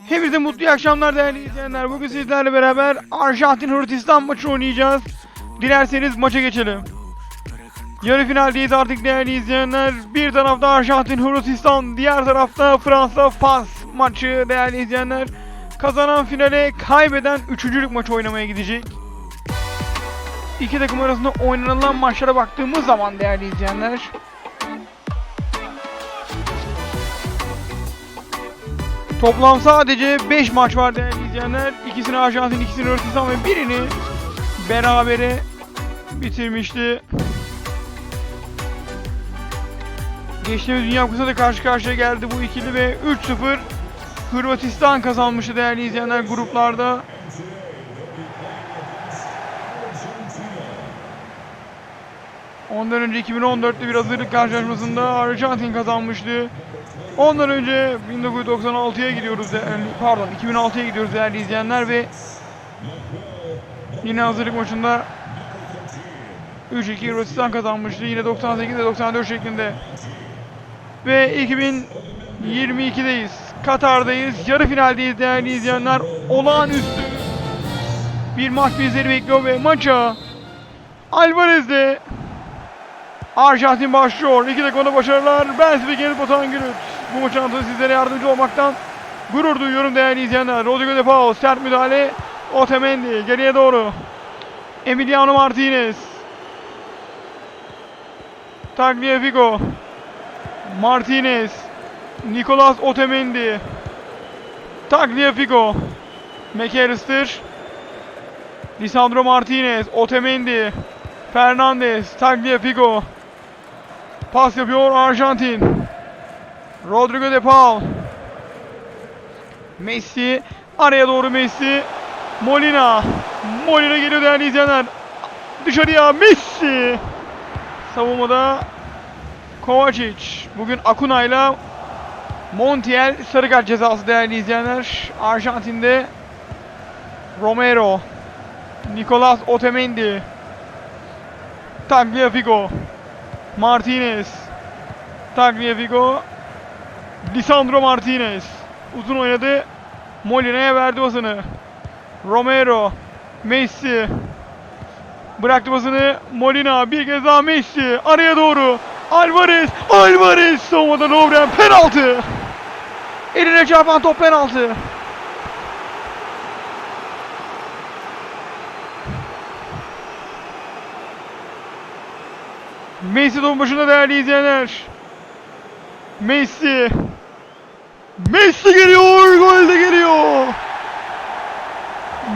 Hepinize mutlu akşamlar değerli izleyenler. Bugün sizlerle beraber Arjantin Hırvatistan maçı oynayacağız. Dilerseniz maça geçelim. Yarı finaldeyiz artık değerli izleyenler. Bir tarafta Arjantin Hırvatistan, diğer tarafta Fransa Fas maçı değerli izleyenler. Kazanan finale, kaybeden üçüncülük maçı oynamaya gidecek. İki takım arasında oynanılan maçlara baktığımız zaman değerli izleyenler. Toplam sadece 5 maç var değerli izleyenler. İkisini Arjantin, ikisini Hırvatistan ve birini berabere bitirmişti. Geçtiğimiz Dünya Kupası'nda da karşı karşıya geldi bu ikili ve 3-0 Hırvatistan kazanmıştı değerli izleyenler gruplarda. Ondan önce 2014'te bir hazırlık karşılaşmasında Arjantin kazanmıştı. Ondan önce 1996'ya gidiyoruz değerli, pardon 2006'ya gidiyoruz değerli izleyenler ve yine hazırlık maçında 3-2 Hırvatistan kazanmıştı. Yine 98 ve 94 şeklinde. Ve 2022'deyiz. Katar'dayız. Yarı finaldeyiz değerli izleyenler. Olağanüstü bir maç bizleri bekliyor ve maça Alvarez'de Arjantin başlıyor. İki dakikada başarılar. Ben Spiker Batuhan Gülüt. Bu maçın anlatımı sizlere yardımcı olmaktan gurur duyuyorum değerli izleyenler. Rodrigo De Paul sert müdahale. Otamendi geriye doğru. Emiliano Martinez. Tagliafico. Martinez. Nicolas Otamendi. Tagliafico. McAllister. Lisandro Martinez. Otamendi. Fernandez. Tagliafico. Pas yapıyor Arjantin. Rodrigo De Paul. Messi. Araya doğru Messi. Molina. Molina geliyor değerli izleyenler. Dışarıya Messi. Savunmada Kovacic. Bugün Acuna ile Montiel sarı kart cezası değerli izleyenler. Arjantin'de Romero. Nicolas Otamendi. Tagliafico. Martinez. Tagliafico. Lisandro Martinez. Uzun oynadı. Molina'ya verdi basını. Romero. Messi. Bıraktı basını. Molina. Bir kez daha Messi. Araya doğru. Alvarez. Alvarez. Savunmada Lovren. Penaltı. Eline çarpan top penaltı. Messi topun başında değerli izleyenler. Messi. Messi geliyor. Gol de geliyor.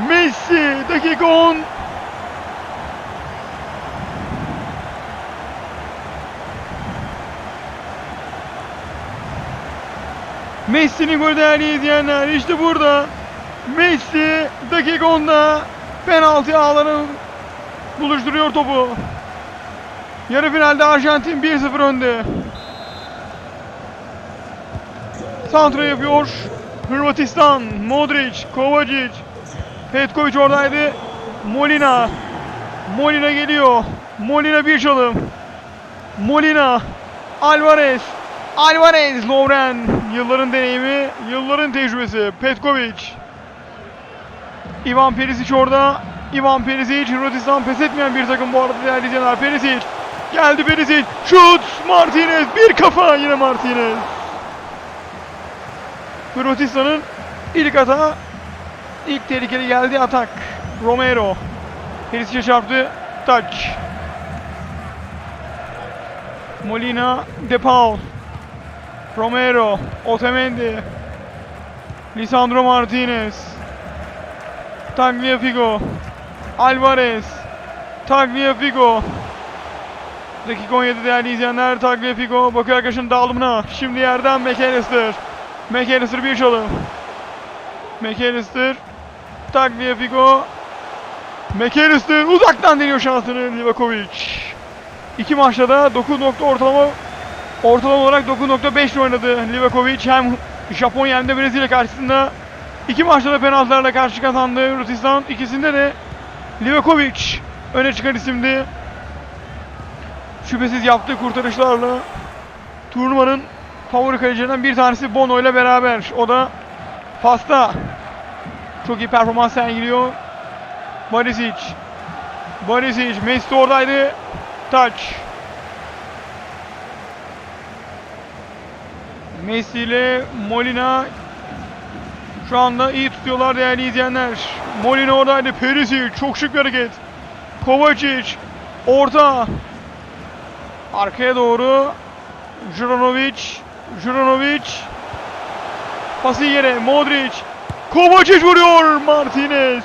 Messi. Dakika 10. Messi'nin golü değerli izleyenler. İşte burada. Messi dakika 10'da penaltı ağlarını buluşturuyor topu. Yarı finalde Arjantin 1-0 önde. Santra yapıyor. Hırvatistan, Modric, Kovacic, Petkovic oradaydı. Molina. Molina geliyor. Molina bir çalım. Molina. Alvarez. Alvarez. Lovren. Yılların deneyimi, yılların tecrübesi. Petkovic. Ivan Perisic orada. Ivan Perisic. Hırvatistan pes etmeyen bir takım bu arada değerli izleyenler. Perisic. Geldi Perisic. Şut. Martinez. Bir kafa. Yine Martinez. Hırvatistan'ın ilk atağı. ilk tehlikeli geldi atak. Romero. Perisic'e çarptı. Touch. Molina. De Paul. Romero. Otamendi. Lisandro Martinez. Tagliafico. Alvarez. Tagliafico. Dakika 17 değerli izleyenler. Tagliafico bakıyor arkadaşın dağılımına. Şimdi yerden McAllister. McAllister bir çalım. McAllister. Tagliafico. McAllister uzaktan deniyor şansını Livakovic. İki maçta da 9 nokta ortalama ortalama olarak 9.5 oynadı Livakovic. Hem Japonya hem de Brezilya karşısında iki maçta da penaltılarla karşı kazandı Hırvatistan. İkisinde de Livakovic öne çıkan isimdi. Şüphesiz yaptığı kurtarışlarla turnuvanın favori kalecilerinden bir tanesi Bono ile beraber. O da Pasta. Çok iyi performans sergiliyor. Barisic. Barisic. Messi oradaydı. Touch. Messi ile Molina şu anda iyi tutuyorlar değerli izleyenler. Molina oradaydı. Perisic. Çok şık bir hareket. Kovacic. Orta. Arkaya doğru. Juranovic. Juranovic. Pası yere. Modric. Kovacic vuruyor. Martinez.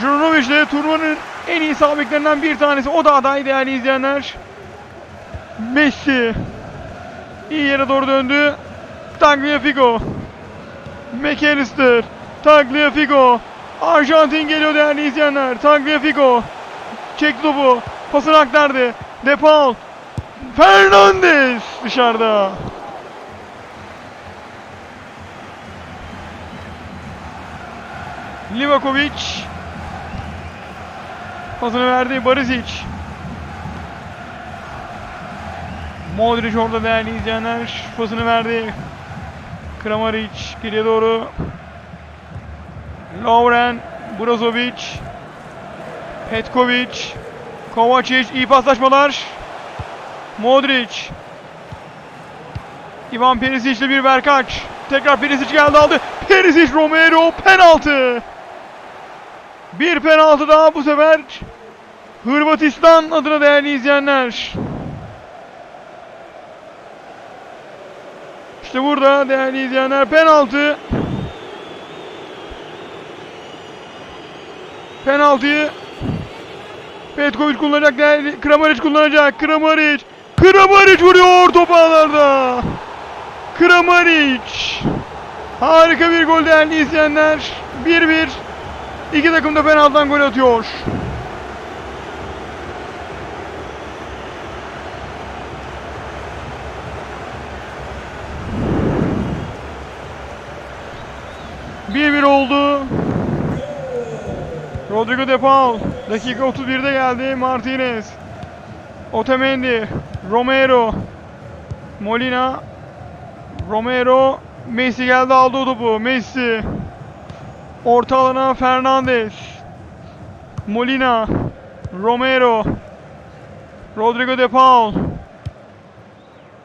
Juranovic de turnuvanın en iyi sağ beklerinden bir tanesi. O da aday değerli izleyenler. Messi. İyi yere doğru döndü. Tagliafico. McAllister. Tagliafico. Arjantin geliyor değerli izleyenler. Tagliafico. Çekti topu. Pasını aktardı. De Paul. Fernandes dışarıda. Livakovic. Pasını verdi Barisic. Modric orada değerli izleyenler. Pasını verdi. Kramaric geriye doğru. Lovren, Brozovic, Petkovic, Kovacic iyi paslaşmalar. Modric. Ivan Perisic ile bir Berkaç. Tekrar Perisic geldi aldı. Perisic Romero penaltı. Bir penaltı daha bu sefer. Hırvatistan adına değerli izleyenler. İşte burada değerli izleyenler penaltı. Penaltıyı Petkovic kullanacak değerli Kramaric kullanacak. Kramaric. Kramaric vuruyor top ağlarda. Kramaric. Harika bir gol değerli izleyenler. 1-1. İki takım da penaltıdan gol atıyor. Bir bir oldu. Rodrigo De Paul. Dakika 31'de geldi. Martinez. Otamendi. Romero. Molina. Romero. Messi geldi aldı o topu. Messi. Orta alana Fernandes. Molina. Romero. Rodrigo De Paul.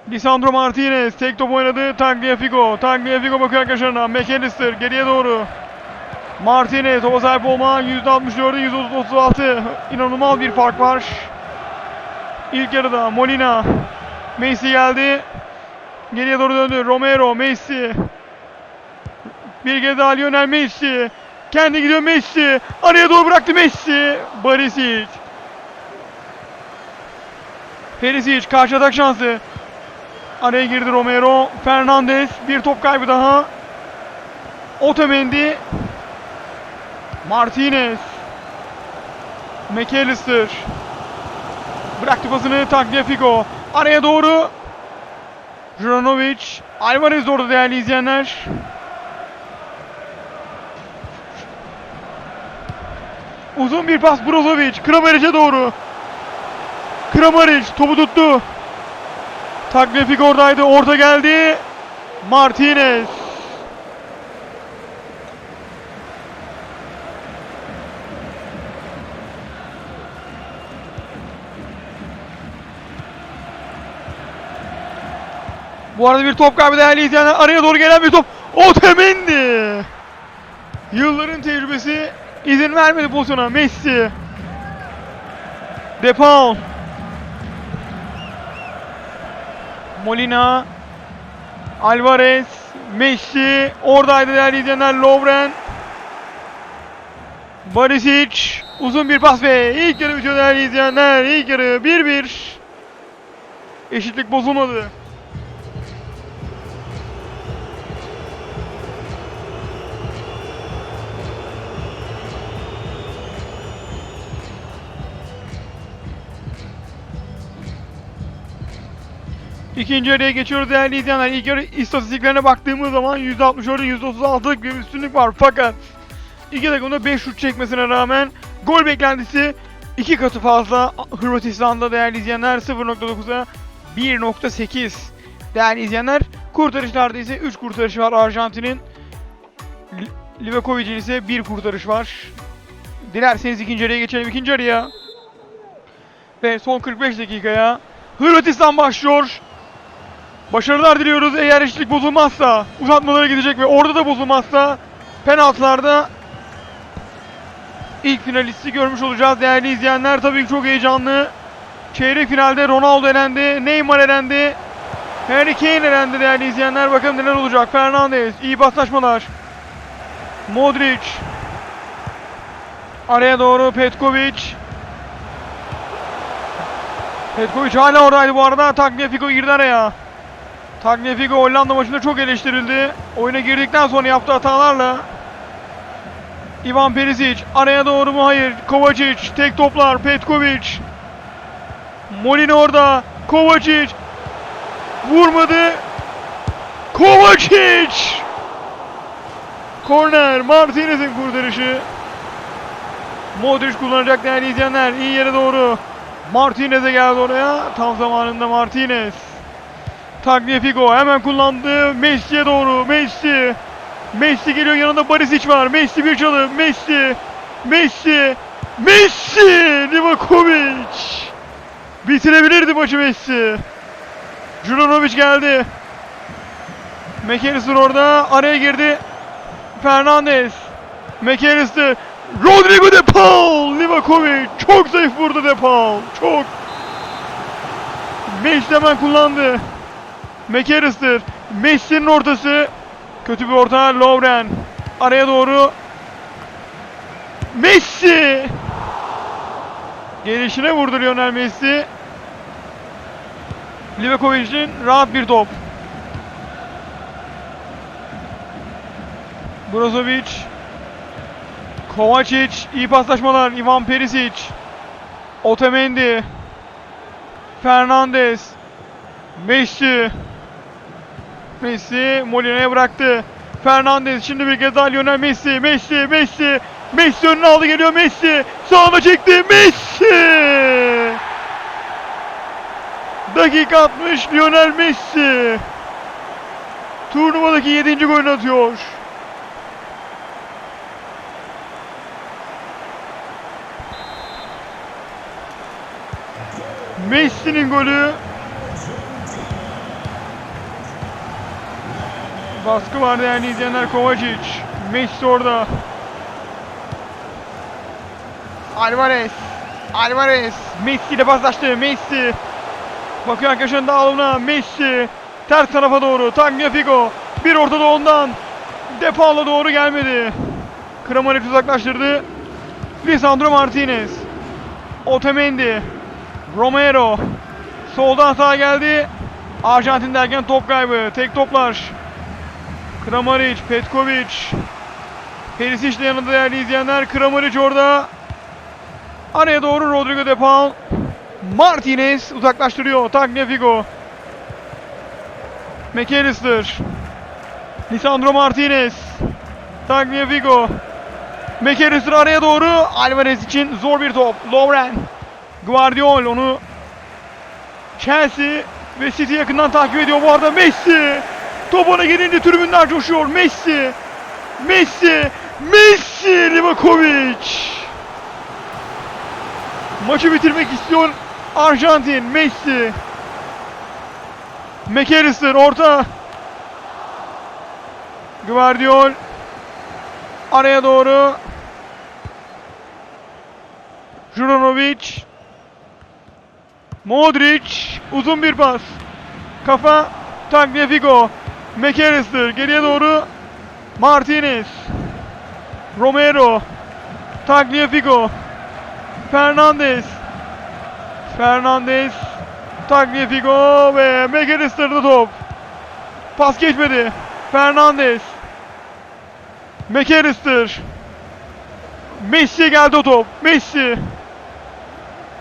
Lisandro Martinez tek top oynadı. Tagliafico. Tagliafico bakıyor arkadaşlarına. McAllister geriye doğru. Martinez topa sahip olma %64'e %36. İnanılmaz bir fark var. İlk yarıda Molina. Messi geldi. Geriye doğru döndü. Romero, Messi. Bir kez daha Lionel Messi. Kendi gidiyor Messi. Araya doğru bıraktı Messi. Barisic. Perisic karşı atak şansı. Araya girdi Romero. Fernandes. Bir top kaybı daha. Otamendi. Martinez. McAllister. Bıraktı pasını Tagliafico. Araya doğru. Juranovic. Alvarez orada değerli izleyenler. Uzun bir pas Brozovic. Kramaric'e doğru. Kramaric topu tuttu. Tagliafico oradaydı. Orta geldi. Martinez. Bu arada bir top kaybı değerli izleyenler. Araya doğru gelen bir top. Otamendi. Yılların tecrübesi izin vermedi pozisyona. Messi. De Paul. Molina. Alvarez. Messi. Oradaydı değerli izleyenler. Lovren. Barisic. Uzun bir pas ve ilk yarı bitiyor değerli izleyenler. İlk yarı 1-1. Eşitlik bozulmadı. İkinci yarıya geçiyoruz değerli izleyenler. İlk yarı istatistiklerine baktığımız zaman %64'ün %36'lık bir üstünlük var. Fakat iki takım da 5 şut çekmesine rağmen gol beklentisi iki katı fazla. Hırvatistan'da değerli izleyenler 0.9'a 1.8 değerli izleyenler. Kurtarışlarda ise 3 kurtarış var Arjantin'in. Li- Livakovic'in ise 1 kurtarış var. Dilerseniz ikinci araya geçelim. ikinci araya. Ve son 45 dakikaya Hırvatistan başlıyor. Başarılar diliyoruz eğer eşitlik bozulmazsa. Uzatmalara gidecek ve orada da bozulmazsa penaltılarda ilk finalisti görmüş olacağız değerli izleyenler. Tabii ki çok heyecanlı. Çeyrek finalde Ronaldo elendi, Neymar elendi, Harry Kane elendi değerli izleyenler. Bakalım neler olacak. Fernandes, iyi paslaşmalar. Modric. Araya doğru Petkovic. Petkovic hala oradaydı bu arada. Tagliafico girdi araya. Tagliafico Hollanda maçında çok eleştirildi. Oyuna girdikten sonra yaptığı hatalarla. Ivan Perisic araya doğru mu? Hayır. Kovacic tek toplar. Petkovic. Molina orada. Kovacic vurmadı. Kovacic. Korner. Martinez'in kurtarışı. Modric kullanacak değerli izleyenler. İyi yere doğru. Martinez'e geldi oraya. Tam zamanında Martinez. Tagliafico hemen kullandı. Messi'ye doğru. Messi. Messi geliyor yanında Barisic var. Messi bir çalım. Messi. Messi. Messi. Livakovic. Bitirebilirdi maçı Messi. Juranovic geldi. McAllister orada araya girdi. Fernandes. McAllister. Rodrigo de Paul. Livakovic. Çok zayıf vurdu de Paul. Çok. Messi hemen kullandı. McAllister. Messi'nin ortası. Kötü bir orta. Lovren. Araya doğru. Messi. Gelişine vurdu Lionel Messi. Livakovic'in rahat bir top. Brozovic. Kovacic. iyi paslaşmalar. Ivan Perisic. Otamendi. Fernandes. Messi. Messi Molina'ya bıraktı. Fernandes şimdi bir kez daha Lionel Messi. Messi, Messi. Messi önüne aldı geliyor Messi. Sağına çekti Messi. Dakika 60 Lionel Messi. Turnuvadaki 7. golünü atıyor. Messi'nin golü. Baskı var değerli izleyenler Kovacic. Messi orada. Alvarez. Alvarez. Messi ile paslaştı. Messi. Bakıyor arkadaşın dağılımına. Messi. Ters tarafa doğru. Tagliafico. Bir ortada ondan. Depala doğru gelmedi. Kramaric uzaklaştırdı. Lisandro Martinez. Otamendi. Romero. Soldan sağa geldi. Arjantin derken top kaybı. Tek toplar. Kramaric, Petkovic. Perisic de yanında değerli izleyenler. Kramaric orada. Araya doğru Rodrigo de Paul. Martinez uzaklaştırıyor. Tagliafico. McAllister. Lisandro Martinez. Tagliafico. McAllister araya doğru. Alvarez için zor bir top. Lovren. Guardiol onu Chelsea ve City yakından takip ediyor. Bu arada Messi. Top ona gelince tribünler coşuyor. Messi. Messi. Messi. Livakovic. Maçı bitirmek istiyor Arjantin. Messi. McAllister orta. Guardiol. Araya doğru. Juranovic. Modric. Uzun bir pas. Kafa. Tagliafico. McAllister. Geriye doğru. Martinez. Romero. Tagliafico. Fernandes. Fernandes. Tagliafico ve McAllister'da top. Pas geçmedi. Fernandes. McAllister. Messi geldi o top. Messi.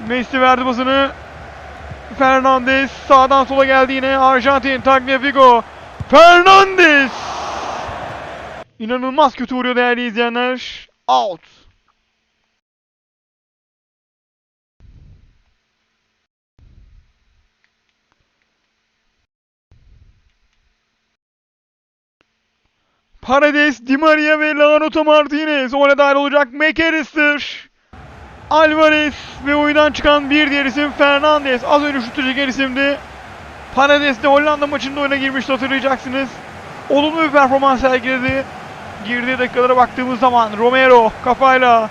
Messi verdi pasını. Fernandes sağdan sola geldi yine. Arjantin Tagliafico. Fernandes. İnanılmaz kötü vuruyor değerli izleyenler. Out. Paredes, Di Maria ve Lautaro Martinez oyuna dahil olacak. McAllister, Alvarez ve oyundan çıkan bir diğer isim Fernandes. Az önce şut çeken isimdi. Paredes de Hollanda maçında oyuna girmişti hatırlayacaksınız. Olumlu bir performans sergiledi. Girdiği dakikalara baktığımız zaman Romero kafayla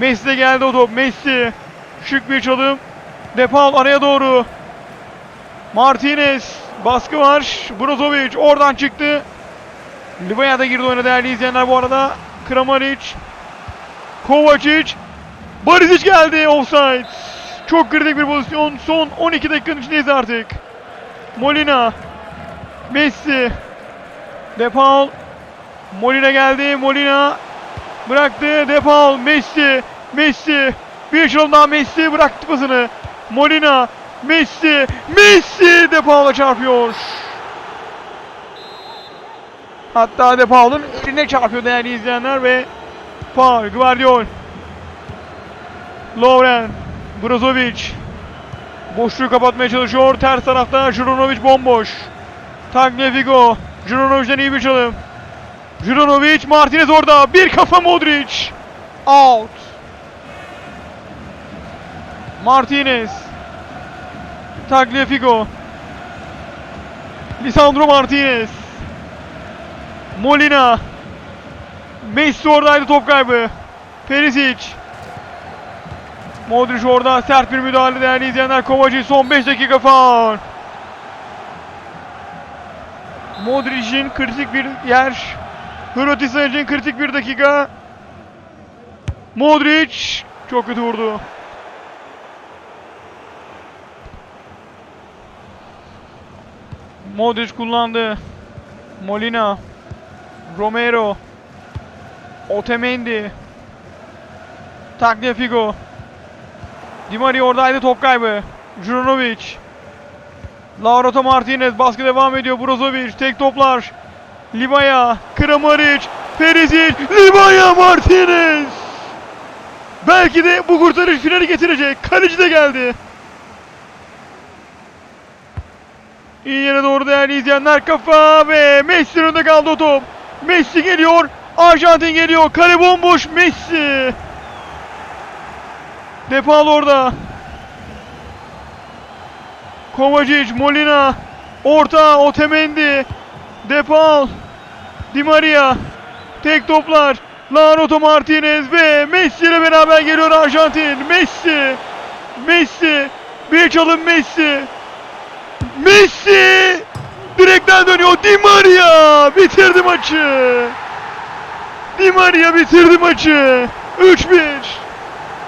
Messi geldi o top. Messi şık bir çalım. Depaul araya doğru. Martinez baskı var. Brozovic oradan çıktı. Livaya da girdi oyuna değerli izleyenler bu arada. Kramaric. Kovacic. Barisic geldi offside. Çok kritik bir pozisyon. Son 12 dakikanın içindeyiz artık. Molina. Messi. Depaul. Molina geldi. Molina bıraktı. Depaul. Messi. Messi. Bir çalım daha Messi bıraktı pasını. Molina. Messi. Messi Depaul'a çarpıyor. Hatta Depaul'un eline çarpıyor değerli izleyenler ve Paul Guardiol. Lovren. Brozovic. Boşluğu kapatmaya çalışıyor. Ters tarafta Juronovic bomboş. Tagliafico. Juronovic'den iyi bir çalım. Juronovic, Martinez orada. Bir kafa Modric. Out. Martinez. Tagliafico. Lisandro Martinez. Molina. Messi oradaydı top kaybı. Perisic. Modric orada sert bir müdahale değerli izleyenler. Kovacic son 5 dakika faul. Modric'in kritik bir yer. Hrotisa'nın kritik bir dakika. Modric çok kötü vurdu. Modric kullandı. Molina. Romero. Otamendi. Tagliafico. Di Maria oradaydı top kaybı. Juronovic. Lautaro Martinez baskı devam ediyor. Brozovic tek toplar. Libaya, Kramaric, Perisic, Libaya Martinez. Belki de bu kurtarış finali getirecek. Kaleci de geldi. İyi yere doğru değerli izleyenler kafa ve Messi'nin önünde kaldı o top. Messi geliyor. Arjantin geliyor. Kale bomboş Messi. Depal orada. Kovacic, Molina. Orta, Otamendi. Depal. Di Maria. Tek toplar. Lautaro Martinez ve Messi ile beraber geliyor Arjantin. Messi. Messi. Bir çalım Messi. Messi. Direkten dönüyor. Di Maria. Bitirdi maçı. Di Maria bitirdi maçı. 3-1.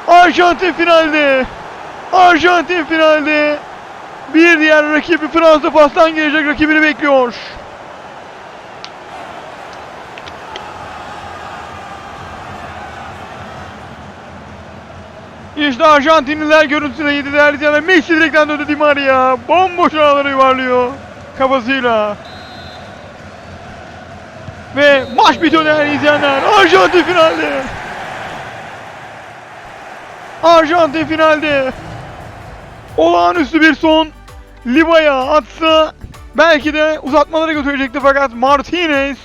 Arjantin finalde. Arjantin finalde. Bir diğer rakibi Fransa pastan gelecek rakibini bekliyor. İşte Arjantinliler görüntüsüne yedi değerli izleyenler. Messi direkten döndü Di Maria. Bomboş ağları yuvarlıyor. Kafasıyla. Ve maç bitiyor değerli izleyenler. Arjantin finalde. Arjantin finalde. Olağanüstü bir son. Liba'ya atsa belki de uzatmalara götürecekti fakat Martinez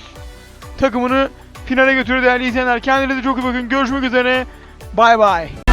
takımını finale götürdü değerli izleyenler. Kendinize çok iyi bakın. Görüşmek üzere. Bay bay.